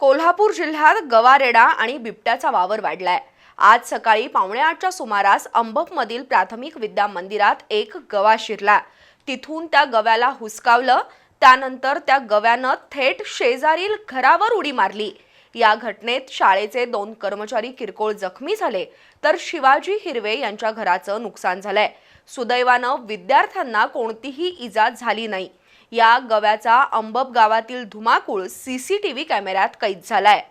कोल्हापूर जिल्ह्यात गवारेडा आणि बिबट्याचा वावर वाढलाय. आज सकाळी पावणे आठच्या सुमारास अंबपमधील प्राथमिक विद्या मंदिरात एक गवा शिरला. तिथून त्या गव्याला हुसकावलं. त्यानंतर त्या गव्यानं थेट शेजारील घरावर उडी मारली. या घटनेत शाळेचे दोन कर्मचारी किरकोळ जखमी झाले तर शिवाजी हिरवे यांच्या घराचं नुकसान झालंय. सुदैवानं विद्यार्थ्यांना कोणतीही इजा झाली नाही. या गव्याचा अंबप गावातील धुमाकूळ सीसीटीव्ही कॅमेऱ्यात कैद झालाय.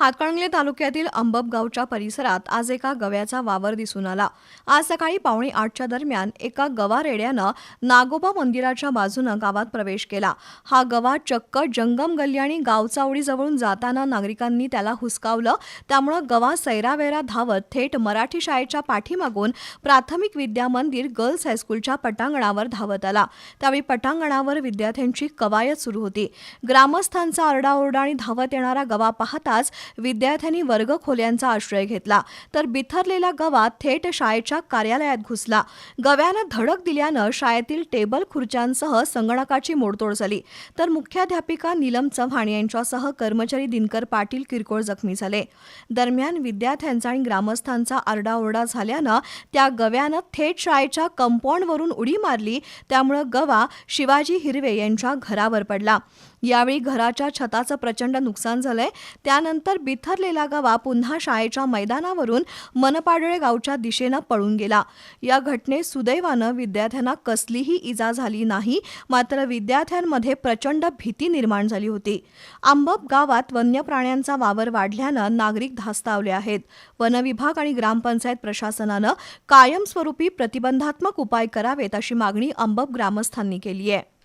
हातकणंगले तालुक्यातील अंबब गावच्या परिसरात आज एका गव्याचा वावर दिसून आला. आज सकाळी पावणे आठच्या दरम्यान एका गवा रेड्यानं नागोबा मंदिराच्या बाजूनं गावात प्रवेश केला. हा गवा चक्क जंगम गल्ली आणि गावचावडीजवळून जाताना नागरिकांनी त्याला हुसकावलं. त्यामुळं गवा सैरावैरा धावत थेट मराठी शाळेच्या पाठीमागून प्राथमिक विद्या मंदिर गर्ल्स हायस्कूलच्या पटांगणावर धावत आला. त्यावेळी पटांगणावर विद्यार्थ्यांची कवायत सुरू होती. ग्रामस्थांचा आरडाओरडा आणि धावत येणारा गवा पाहताच विद्यार्थ्यांनी वर्गखोल्यांचा आश्रय घेतला. तर बिथरलेला गवा थेट शाळेच्या कार्यालयात घुसला. गव्यानं धडक दिल्यानं शाळेतील टेबल खुर्च्यांसह संगणकाची मोडतोड झाली. तर मुख्याध्यापिका नीलम चव्हाण यांच्यासह कर्मचारी दिनकर पाटील किरकोळ जखमी झाले. दरम्यान विद्यार्थ्यांचा आणि ग्रामस्थांचा आरडाओरडा झाल्यानं त्या गव्यानं थेट शाळेच्या कंपाऊंडवरून उडी मारली. त्यामुळं गवा शिवाजी हिरवे यांच्या घरावर पडला. यावेळी घराच्या छताचं प्रचंड नुकसान झालंय. त्यानंतर बिथरलेला गवा पुन्हा शाळेच्या मैदानावरून मनपाडळे गावच्या दिशेनं पळून गेला. या घटनेत सुदैवानं विद्यार्थ्यांना कसलीही इजा झाली नाही मात्र विद्यार्थ्यांमध्ये प्रचंड भीती निर्माण झाली होती. आंबप गावात वन्य प्राण्यांचा वावर वाढल्यानं नागरिक धास्तावले आहेत. वनविभाग आणि ग्रामपंचायत प्रशासनानं कायमस्वरूपी प्रतिबंधात्मक उपाय करावेत अशी मागणी अंबप ग्रामस्थांनी केली आहे.